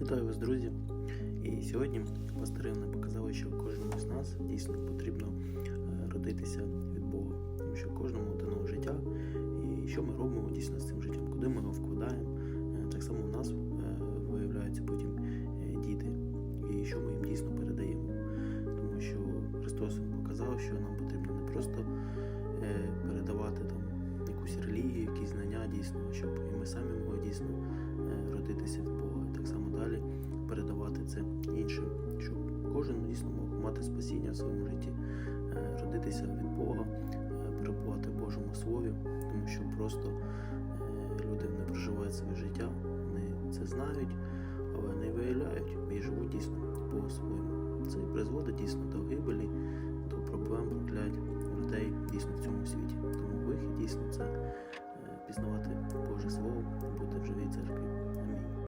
Вітаю вас, друзі! І сьогодні пастирина показала, що кожному з нас дійсно потрібно е, родитися від Бога, тому що кожному дано життя, і що ми робимо дійсно з цим життям, куди ми його вкладаємо. Е, Так само в нас е, виявляються потім діти, і що ми їм дійсно передаємо. Тому що Христос показав, що нам потрібно не просто передавати там якусь релігію, якісь знання дійсно, щоб і ми самі могли дійсно родитися іншим, щоб кожен дійсно мог мати спасіння в своєму житті, е, родитися від Бога, е, перебувати в Божому Слові, тому що просто е, люди не проживають своє життя, вони це знають, але не виявляють і живуть дійсно по-своєму. Це призводить дійсно до гибелі, до проблем, проклять людей дійсно в цьому світі. Тому вихід дійсно це пізнавати Боже Слово, бути в живій церкві.